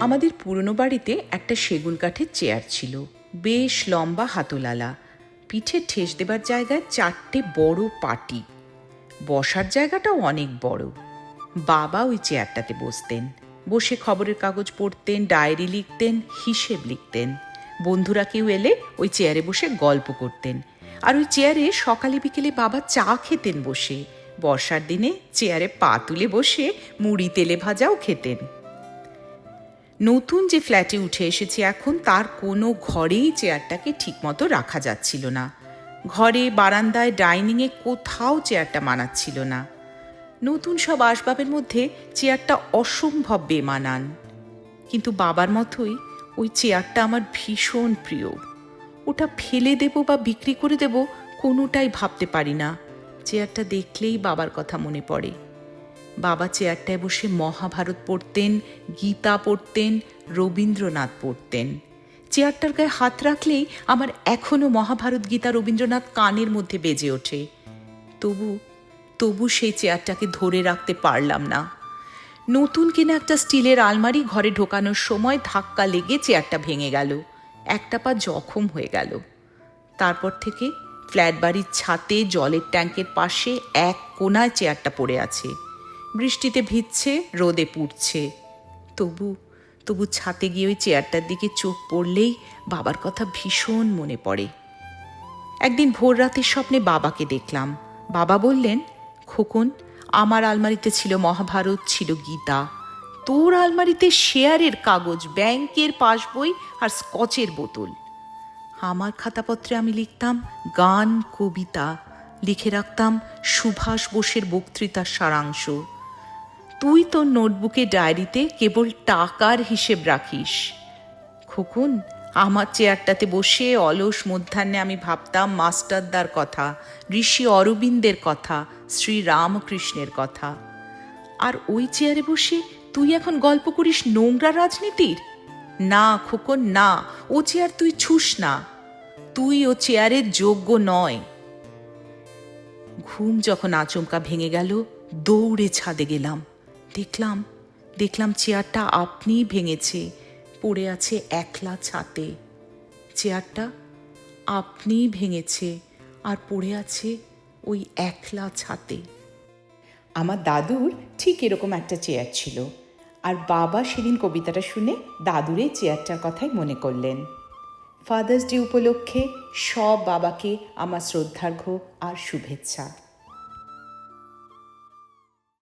আমাদের পুরনো বাড়িতে একটা সেগুন কাঠের চেয়ার ছিল, বেশ লম্বা হাতলালা। পিঠে ঠেস দেবার জায়গায় চারটে বড় পাটি। বসার জায়গাটাও অনেক বড়। বাবা ওই চেয়ারটাতে বসতেন, বসে খবরের কাগজ পড়তেন, ডায়েরি লিখতেন, হিসেব লিখতেন। বন্ধুরা কেউ এলে ওই চেয়ারে বসে গল্প করতেন। আর ওই চেয়ারে সকালে বিকেলে বাবা চা খেতেন বসে। বর্ষার দিনে চেয়ারে পা তুলে বসে মুড়ি তেলে ভাজাও খেতেন। নতুন যে ফ্ল্যাটে উঠে এসেছি এখন, তার কোনো ঘরেই চেয়ারটাকে ঠিকমতো রাখা যাচ্ছিল না। ঘরে, বারান্দায়, ডাইনিংয়ে কোথাও চেয়ারটা মানাচ্ছিল না। নতুন সব আসবাবের মধ্যে চেয়ারটা অসম্ভব বেমানান। কিন্তু বাবার মতোই ওই চেয়ারটা আমার ভীষণ প্রিয়। ওটা ফেলে দেব বা বিক্রি করে দেব কোনোটাই ভাবতে পারি না। চেয়ারটা দেখলেই বাবার কথা মনে পড়ে। বাবা চেয়ারটায় বসে মহাভারত পড়তেন, গীতা পড়তেন, রবীন্দ্রনাথ পড়তেন। চেয়ারটার গায়ে হাত রাখলেই আমার এখনও মহাভারত গীতা রবীন্দ্রনাথ কানের মধ্যে বেজে ওঠে। তবু তবু সেই চেয়ারটাকে ধরে রাখতে পারলাম না। নতুন কিনা একটা স্টিলের আলমারি ঘরে ঢোকানোর সময় ধাক্কা লেগে চেয়ারটা ভেঙে গেল। একটা পা জখম হয়ে গেল। তারপর থেকে ফ্ল্যাট বাড়ির ছাতে, জলের ট্যাঙ্কের পাশে এক কোনায় চেয়ারটা পড়ে আছে। বৃষ্টিতে ভিজছে, রোদে পুড়ছে। তবু তবু ছাতে গিয়ে ওই চেয়ারটার দিকে চোখ পড়লেই বাবার কথা ভীষণ মনে পড়ে। একদিন ভোর রাতের স্বপ্নে বাবাকে দেখলাম। বাবা বললেন, খোকন, আমার আলমারিতে ছিল মহাভারত, ছিল গীতা। তোর আলমারিতে শেয়ারের কাগজ, ব্যাংকের পাসবই আর স্কচের বোতল। আমার খাতাপত্রে আমি লিখতাম, গান, কবিতা। লিখে রাখতাম সুভাষ বোসের বক্তৃতার সারাংশ। তুই তোর নোটবুকে ডায়েরিতে কেবল টাকার হিসেব রাখিস। খোকন, আমার চেয়ারটাতে বসে অলস মধ্যাহ্নে আমি ভাবতাম মাস্টারদার কথা, ঋষি অরবিন্দের কথা, শ্রী রামকৃষ্ণের কথা। আর ওই চেয়ারে বসে তুই এখন গল্প করিস নোংরা রাজনীতির? না খোকন, না, ও চেয়ার তুই ছুস না। তুই ও চেয়ারের যোগ্য নয়। ঘুম যখন আচমকা ভেঙে গেল, দৌড়ে ছাদে গেলাম। দেখলাম দেখলাম চেয়ারটা আপনিই ভেঙেছে, পড়ে আছে একলা ছাতে। চেয়ারটা আপনিই ভেঙেছে আর পড়ে আছে ওই একলা ছাতে। আমার দাদুর ঠিক এরকম একটা চেয়ার ছিল আর বাবা সেদিন কবিতাটা শুনে দাদুর এই চেয়ারটার কথাই মনে করলেন। ফাদার্স ডে উপলক্ষে সব বাবাকে আমার শ্রদ্ধার্ঘ্য আর শুভেচ্ছা।